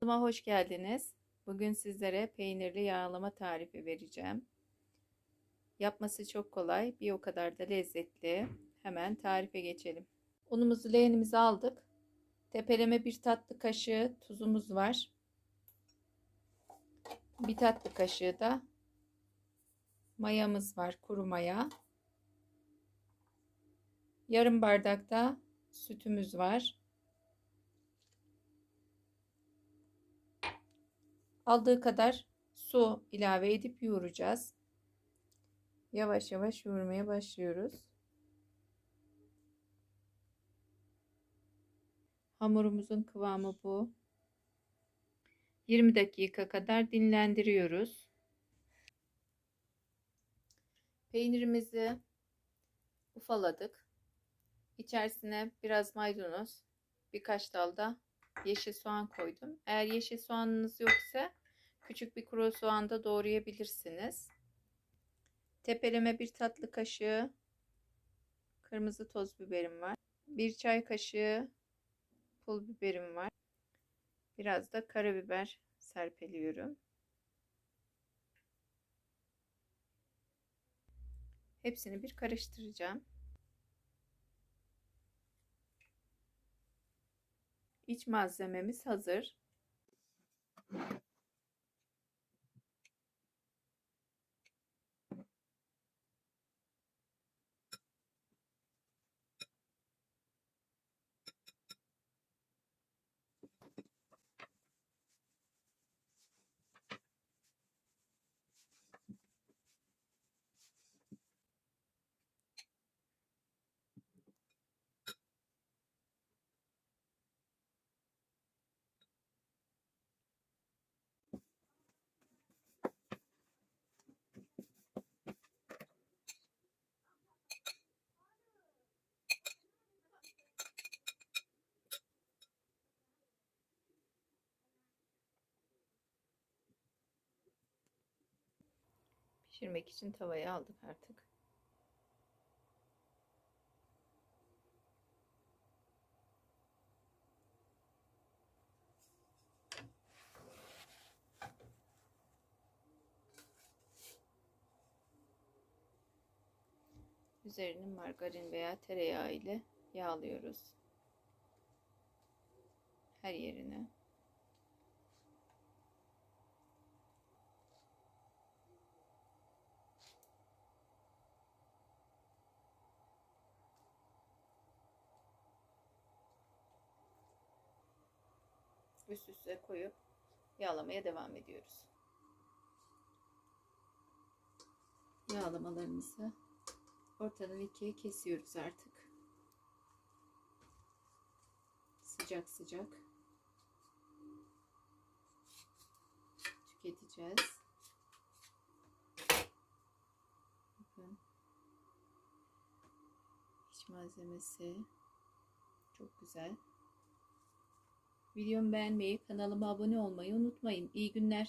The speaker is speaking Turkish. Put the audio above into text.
Kanalıma hoş geldiniz. Bugün sizlere peynirli yağlama tarifi vereceğim. Yapması çok kolay, bir o kadar da lezzetli. Hemen tarife geçelim. Unumuzu leğenimize aldık. Tepeleme bir tatlı kaşığı tuzumuz var. Bir tatlı kaşığı da mayamız var, kuru maya. Yarım bardak da sütümüz var. Aldığı kadar su ilave edip yoğuracağız. Yavaş yavaş yoğurmaya başlıyoruz. Hamurumuzun kıvamı bu. 20 dakika kadar dinlendiriyoruz. Peynirimizi ufaladık. İçerisine biraz maydanoz, birkaç dal da yeşil soğan koydum. Eğer yeşil soğanınız yoksa küçük bir kuru soğan da doğrayabilirsiniz. Tepeleme bir tatlı kaşığı kırmızı toz biberim var. Bir çay kaşığı pul biberim var. Biraz da karabiber serpeliyorum. Hepsini bir karıştıracağım. İç malzememiz hazır. Pişirmek için tavaya aldık artık. Üzerini margarin veya tereyağı ile yağlıyoruz. Her yerine. Üst üste koyup yağlamaya devam ediyoruz. Yağlamalarımızı ortadan ikiye kesiyoruz artık. Sıcak sıcak tüketeceğiz. Bakın iç malzemesi çok güzel. Videomu beğenmeyi, kanalıma abone olmayı unutmayın. İyi günler.